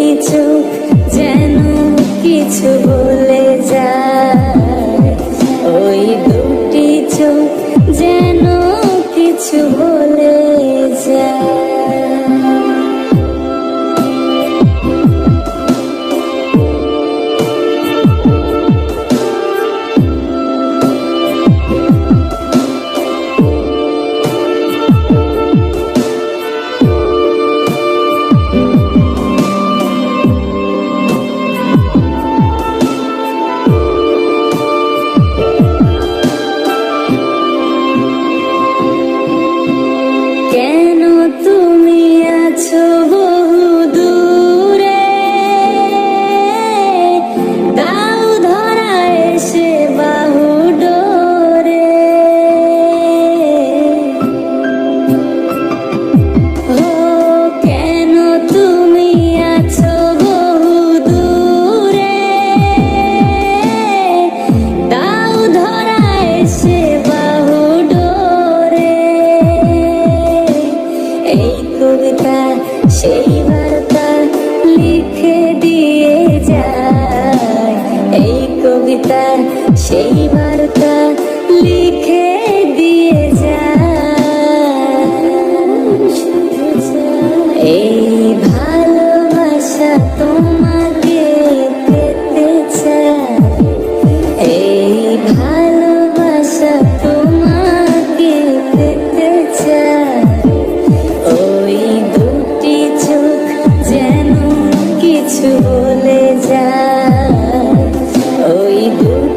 me to কবিতা সেই বার্তা লিখে দিয়ে যায়। এই কবিতা সেই বার্তা লিখে দিয়ে যায়। You.